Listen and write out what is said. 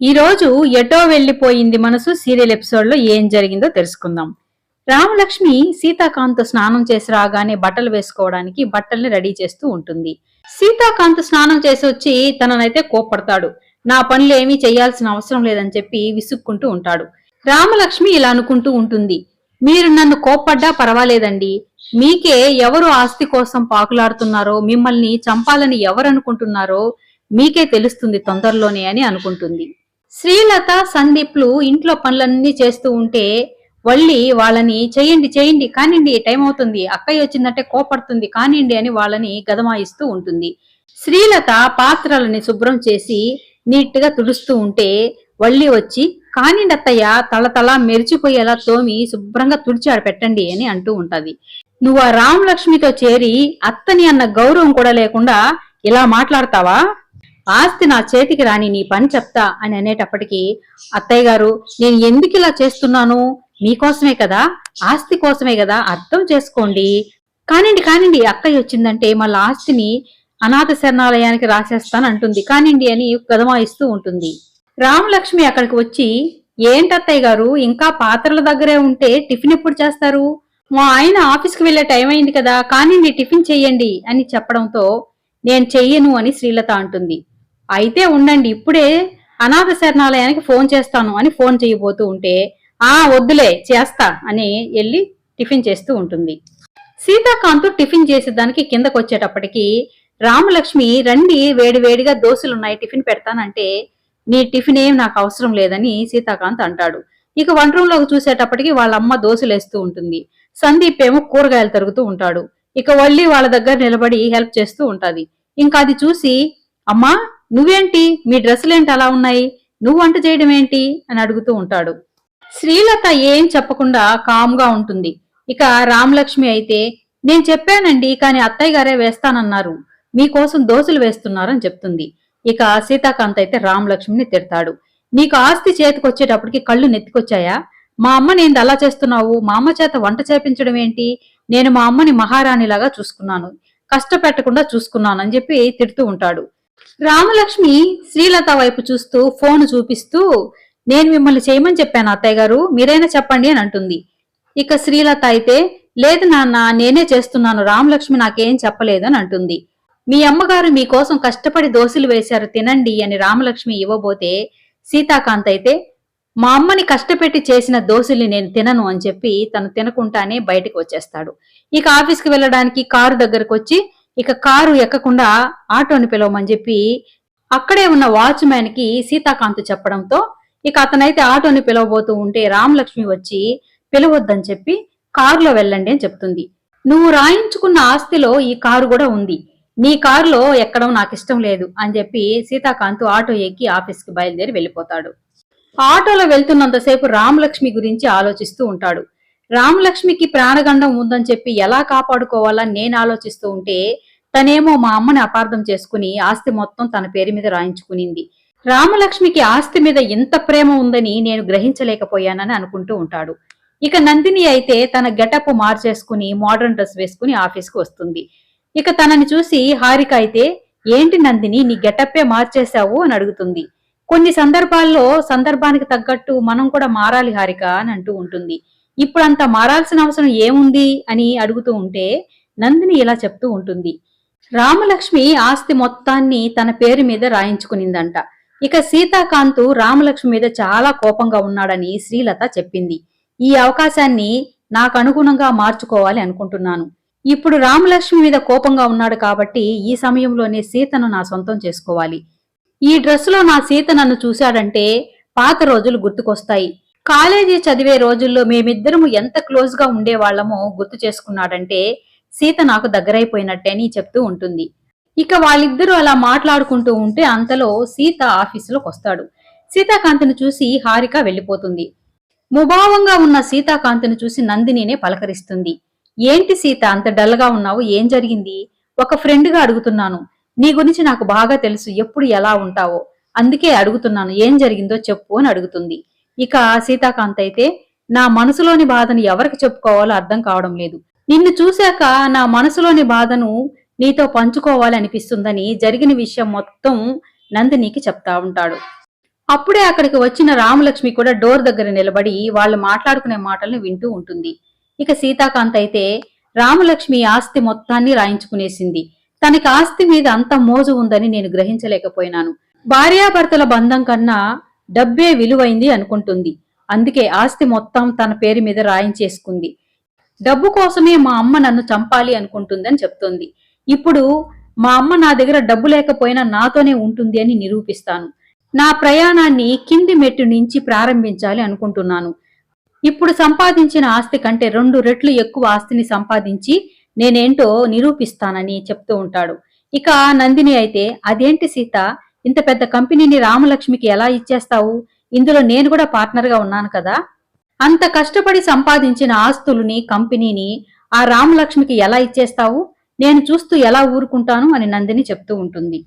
ఈ రోజు ఎటో వెళ్ళిపోయింది మనసు సీరియల్ ఎపిసోడ్లో ఏం జరిగిందో తెలుసుకుందాం. రామలక్ష్మి సీతాకాంత్ స్నానం చేసి రాగానే బట్టలు వేసుకోవడానికి బట్టల్ని రెడీ చేస్తూ ఉంటుంది. సీతాకాంత్ స్నానం చేసి వచ్చి తననైతే కోప్పడతాడు. నా పనులు ఏమీ చేయాల్సిన అవసరం లేదని చెప్పి విసుక్కుంటూ ఉంటాడు. రామలక్ష్మి ఇలా అనుకుంటూ ఉంటుంది. మీరు నన్ను కోప్పడ్డా పర్వాలేదండి. మీకే ఎవరు ఆస్తి కోసం పాకులాడుతున్నారో మిమ్మల్ని చంపాలని ఎవరనుకుంటున్నారో మీకే తెలుస్తుంది తొందరలోనే అని అనుకుంటుంది. శ్రీలత సందీప్లు ఇంట్లో పనులన్నీ చేస్తూ ఉంటే వళ్ళి వాళ్ళని చేయండి చేయండి కానివ్వండి టైం అవుతుంది. అక్కయ్య వచ్చిందంటే కోపడుతుంది కానివ్వండి అని వాళ్ళని గదమాయిస్తూ ఉంటుంది. శ్రీలత పాత్రలని శుభ్రం చేసి నీట్గా తుడుస్తూ ఉంటే వళ్ళి వచ్చి కానిండి అత్తయ్య తలతల మెరిచిపోయేలా తోమి శుభ్రంగా తుడిచాడు పెట్టండి అని అంటూ ఉంటది. నువ్వు ఆ రామలక్ష్మితో చేరి అత్తని అన్న గౌరవం కూడా లేకుండా ఇలా మాట్లాడతావా? ఆస్తి నా చేతికి రాని నీ పని చెప్తా అని అనేటప్పటికీ అత్తయ్య గారు నేను ఎందుకు ఇలా చేస్తున్నాను? మీకోసమే కదా? ఆస్తి కోసమే కదా? అర్థం చేసుకోండి. కానిండి కానిండి అక్కయ్య వచ్చిందంటే మళ్ళీ ఆస్తిని అనాథ శరణాలయానికి రాసేస్తాను అంటుంది. కానిండి అని గదమాయిస్తూ ఉంటుంది. రామలక్ష్మి అక్కడికి వచ్చి ఏంటత్తయ్య గారు ఇంకా పాత్రల దగ్గరే ఉంటే టిఫిన్ ఎప్పుడు చేస్తారు? మా ఆయన ఆఫీస్కి వెళ్ళే టైం అయింది కదా కానిండి టిఫిన్ చెయ్యండి అని చెప్పడంతో నేను చెయ్యను అని శ్రీలత అంటుంది. అయితే ఉండండి ఇప్పుడే అనాథ శరణాలయానికి ఫోన్ చేస్తాను అని ఫోన్ చేయబోతూ ఉంటే ఆ వద్దులే చేస్తా అని వెళ్ళి టిఫిన్ చేస్తూ ఉంటుంది. సీతాకాంత్ టిఫిన్ చేసేదానికి కిందకు వచ్చేటప్పటికి రామలక్ష్మి రండి వేడివేడిగా దోశలున్నాయి టిఫిన్ పెడతానంటే నీ టిఫిన్ ఏం నాకు అవసరం లేదని సీతాకాంత్ అంటాడు. ఇక వంట రూమ్ చూసేటప్పటికి వాళ్ళ అమ్మ దోశలు వేస్తూ ఉంటుంది. సందీప్ ఏమో కూరగాయలు తరుగుతూ ఉంటాడు. ఇక వల్లి వాళ్ళ దగ్గర నిలబడి హెల్ప్ చేస్తూ ఉంటది. ఇంకా అది చూసి అమ్మా నువ్వేంటి? మీ డ్రెస్సులేంటి అలా ఉన్నాయి? నువ్వు వంట చేయడం ఏంటి అని అడుగుతూ ఉంటాడు. శ్రీలత ఏం చెప్పకుండా కామ్గా ఉంటుంది. ఇక రామలక్ష్మి అయితే నేను చెప్పానండి కానీ అత్తయ్య గారే వేస్తానన్నారు. మీకోసం దోశలు వేస్తున్నారని చెప్తుంది. ఇక సీతాకాంత్ అయితే రామలక్ష్మిని తిడతాడు. నీకు ఆస్తి చేతికొచ్చేటప్పటికి కళ్ళు నెత్తికొచ్చాయా? మా అమ్మ నేను అలా చేస్తున్నావు. మా అమ్మ చేత వంట చేపించడం ఏంటి నేను మా అమ్మని మహారాణిలాగా చూసుకున్నాను. కష్టపెట్టకుండా చూసుకున్నాను అని చెప్పి తిడుతూ ఉంటాడు. రామలక్ష్మి శ్రీలత వైపు చూస్తూ ఫోన్ చూపిస్తూ నేను మిమ్మల్ని చేయమని చెప్పాను అత్తయ్య గారు మీరైనా చెప్పండి అని అంటుంది. ఇక శ్రీలత అయితే లేదు నాన్న నేనే చేస్తున్నాను రామలక్ష్మి నాకేం చెప్పలేదని అంటుంది. మీ అమ్మగారు మీకోసం కష్టపడి దోశలు వేశారు తినండి అని రామలక్ష్మి ఇవ్వబోతే సీతాకాంత్ అయితే మా అమ్మని కష్టపెట్టి చేసిన దోశల్ని నేను తినను అని చెప్పి తను తినకుండానే బయటకు వచ్చేస్తాడు. ఇక ఆఫీస్కి వెళ్ళడానికి కారు దగ్గరకు వచ్చి ఇక కారు ఎక్కకుండా ఆటోని పిలవమని చెప్పి అక్కడే ఉన్న వాచ్మ్యాన్కి సీతాకాంత్ చెప్పడంతో ఇక అతనైతే ఆటోని పిలవబోతూ ఉంటే రామలక్ష్మి వచ్చి పిలవద్దని చెప్పి కారులో వెళ్ళండి అని చెప్తుంది. నువ్వు రాయించుకున్న ఆస్తిలో ఈ కారు కూడా ఉంది. నీ కారులో ఎక్కడం నాకు ఇష్టం లేదు అని చెప్పి సీతాకాంత్ ఆటో ఎక్కి ఆఫీస్కి బయలుదేరి వెళ్ళిపోతాడు. ఆటోలో వెళ్తున్నంతసేపు రామలక్ష్మి గురించి ఆలోచిస్తూ ఉంటాడు. రామలక్ష్మికి ప్రాణగండం ఉందని చెప్పి ఎలా కాపాడుకోవాలని నేను ఆలోచిస్తూ ఉంటే తనేమో మా అమ్మని అపార్థం చేసుకుని ఆస్తి మొత్తం తన పేరు మీద రాయించుకునింది. రామలక్ష్మికి ఆస్తి మీద ఎంత ప్రేమ ఉందని నేను గ్రహించలేకపోయానని అనుకుంటూ ఉంటాడు. ఇక నందిని అయితే తన గెటప్ మార్చేసుకుని మోడర్న్ డ్రెస్ వేసుకుని ఆఫీస్కి వస్తుంది. ఇక తనని చూసి హారిక అయితే ఏంటి నందిని నీ గెటప్పే మార్చేశావు? అని అడుగుతుంది. కొన్ని సందర్భాల్లో సందర్భానికి తగ్గట్టు మనం కూడా మారాలి హారిక అని అంటూ ఉంటుంది. ఇప్పుడు అంత మారాల్సిన అవసరం ఏముంది అని అడుగుతూ ఉంటే నందిని ఇలా చెప్తూ ఉంటుంది. రామలక్ష్మి ఆస్తి మొత్తాన్ని తన పేరు మీద రాయించుకునిందంట. ఇక సీతాకాంత్ రామలక్ష్మి మీద చాలా కోపంగా ఉన్నాడని శ్రీలత చెప్పింది. ఈ అవకాశాన్ని నాకు అనుగుణంగా మార్చుకోవాలి అనుకుంటున్నాను. ఇప్పుడు రామలక్ష్మి మీద కోపంగా ఉన్నాడు కాబట్టి ఈ సమయంలోనే సీతను నా సొంతం చేసుకోవాలి. ఈ డ్రెస్సులో నా సీత నన్ను చూశాడంటే పాత రోజులు గుర్తుకొస్తాయి. కాలేజీ చదివే రోజుల్లో మేమిద్దరము ఎంత క్లోజ్గా ఉండేవాళ్ళమో గుర్తు చేసుకున్నాడంటే సీత నాకు దగ్గరైపోయినట్టే అని చెప్తూ ఉంటుంది. ఇక వాళ్ళిద్దరూ అలా మాట్లాడుకుంటూ ఉంటే అంతలో సీత ఆఫీసులోకి వస్తాడు. సీతాకాంతిని చూసి హారిక వెళ్ళిపోతుంది. ముభావంగా ఉన్న సీతాకాంతిని చూసి నందినినే పలకరిస్తుంది. ఏంటి సీత అంత డల్గా ఉన్నావు? ఏం జరిగింది? ఒక ఫ్రెండ్గా అడుగుతున్నాను. నీ గురించి నాకు బాగా తెలుసు. ఎప్పుడు ఎలా ఉంటావో? అందుకే అడుగుతున్నాను. ఏం జరిగిందో చెప్పు అని అడుగుతుంది. ఇక సీతాకాంత్ అయితే నా మనసులోని బాధను ఎవరికి చెప్పుకోవాలో అర్థం కావడం లేదు. నిన్ను చూశాక నా మనసులోని బాధను నీతో పంచుకోవాలి అనిపిస్తుందని జరిగిన విషయం మొత్తం నందినికి చెప్తా ఉంటాడు. అప్పుడే అక్కడికి వచ్చిన రామలక్ష్మి కూడా డోర్ దగ్గర నిలబడి వాళ్ళు మాట్లాడుకునే మాటలను వింటూ ఉంటుంది. ఇక సీతాకాంత్ అయితే రామలక్ష్మి ఆస్తి మొత్తాన్ని రాయించుకునేసింది. తనకి ఆస్తి మీద అంత మోజు ఉందని నేను గ్రహించలేకపోయినాను. భార్యాభర్తల బంధం కన్నా డబ్బే విలువైంది అనుకుంటుంది. అందుకే ఆస్తి మొత్తం తన పేరు మీద రాయించేసుకుంది. డబ్బు కోసమే మా అమ్మ నన్ను చంపాలి అనుకుంటుందని చెప్తోంది. ఇప్పుడు మా అమ్మ నా దగ్గర డబ్బు లేకపోయినా నాతోనే ఉంటుంది అని నిరూపిస్తాను. నా ప్రయాణాన్ని కింది మెట్టు నుంచి ప్రారంభించాలి అనుకుంటున్నాను. ఇప్పుడు సంపాదించిన ఆస్తి కంటే రెండు రెట్లు ఎక్కువ ఆస్తిని సంపాదించి నేనేంటో నిరూపిస్తానని చెప్తూ ఉంటాడు. ఇక నందిని అయితే అదేంటి సీత? ఇంత పెద్ద కంపెనీని రామలక్ష్మికి ఎలా ఇచ్చేస్తావు? ఇందులో నేను కూడా పార్ట్నర్గా ఉన్నాను కదా? అంత కష్టపడి సంపాదించిన ఆస్తులని కంపెనీని ఆ రామలక్ష్మికి ఎలా ఇచ్చేస్తావు? నేను చూస్తూ ఎలా ఊరుకుంటాను అని నందిని చెప్తూ ఉంటుంది.